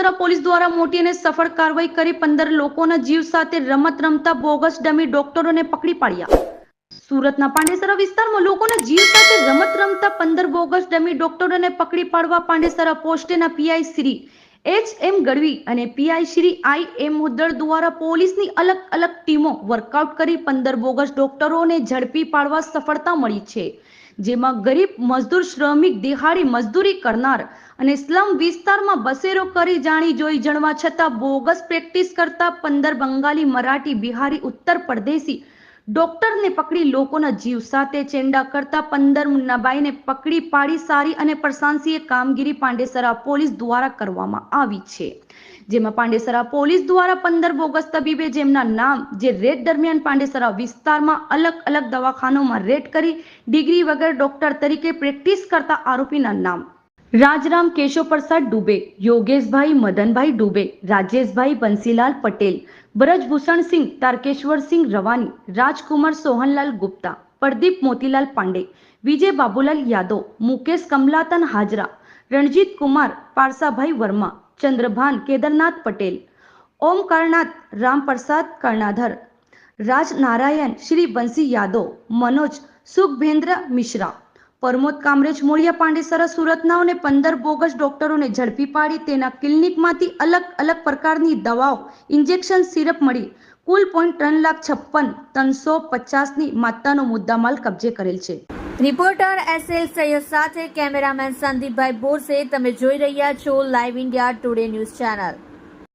Police દ્વારા મોટી અને સફળ કાર્યવાહી કરી પંદર લોકોના જીવ સાથે રમત રમતા બોગસ ડમી ડોક્ટરોને પકડી પાડ્યા. સુરતના પાંડેસરા વિસ્તારમાં લોકોના જીવ સાથે રમત રમતા પંદર બોગસ ડમી ડોક્ટરોને પકડી પાડવા Pandesara પોસ્ટેના PI Shri H M Gadhvi અને પીઆઈ શ્રી આઈ એમ મુદ્દળ દ્વારા પોલીસની અલગ અલગ ટીમો વર્કઆઉટ કરી પંદર બોગસ ડોક્ટરોને ઝડપી પાડવા સફળતા મળી છે. જેમાં ગરીબ મજદૂર, શ્રમિક, દિહાડી મજદૂરી કરનાર અને સ્લમ વિસ્તારમાં બસેરો કરી જાણી જોઈ જણવા છતાં બોગસ પ્રેક્ટિસ કરતા પંદર બંગાળી, મરાઠી, બિહારી, ઉત્તર પ્રદેશી ડોક્ટરને પકડી લોકોના જીવ સાથે ચેંડા કરતા પંદર મુન્નાબાઈને પકડી પાડી સારી અને પ્રશાંસીય કામગીરી પાંડેસરા પોલીસ દ્વારા કરવામાં આવી છે. જેમાં પાંડેસરા પોલીસ દ્વારા પંદર બોગસ તબીબે જેમના નામ, જે રેડ દરમિયાન પાંડેસરા વિસ્તારમાં અલગ અલગ દવાખાનોમાં રેડ કરી ડિગ્રી વગર ડોક્ટર તરીકે પ્રેક્ટિસ કરતા આરોપીના નામ રાજરામ કેશવ પ્રસાદ ડુબે યોગેશભાઈ મદનભાઈ ડુબે રાજેશભાઈ બંસીલાલ પટેલ બ્રજભૂષણસિંહ તારકેશ્વરસિંહ રવાની રાજકુમાર સોહનલાલ ગુપ્તા પ્રદીપ મોતીલાલ પાંડે વિજય બાબુલાલ યાદવ મુકેશ કમલાતન હાજરા રણજીત કુમાર પારસાભાઈ વર્મા ચંદ્રભાન કેદારનાથ પટેલ ઓમકારનાથ રામપ્રસાદ કર્ણાધર રાજનારાયણ શ્રી બંસી યાદવ મનોજ સુખભેન્દ્ર મિશ્રા પરમોદ કામરેજ, મોળિયા પાંડેસરા સુરતનાઓને પંદર બોગસ ડોક્ટરોને ઝડપી પાડી, તેના ક્લિનિકમાંથી અલગ અલગ પ્રકારની દવાઓ, ઇન્જેક્શન સિરપ મળી. કુલ પોઈન્ટ ત્રણ લાખ છપ્પન, ત્રણસો પચાસની માત્રાનો મુદ્દામાલ કબજે કરેલ છે. રિપોર્ટર એસ એલ સૈયદ સાથે કેમેરામેન સંદીપભાઈ બોરસે, તમે જોઈ રહ્યા છો live India Today news channel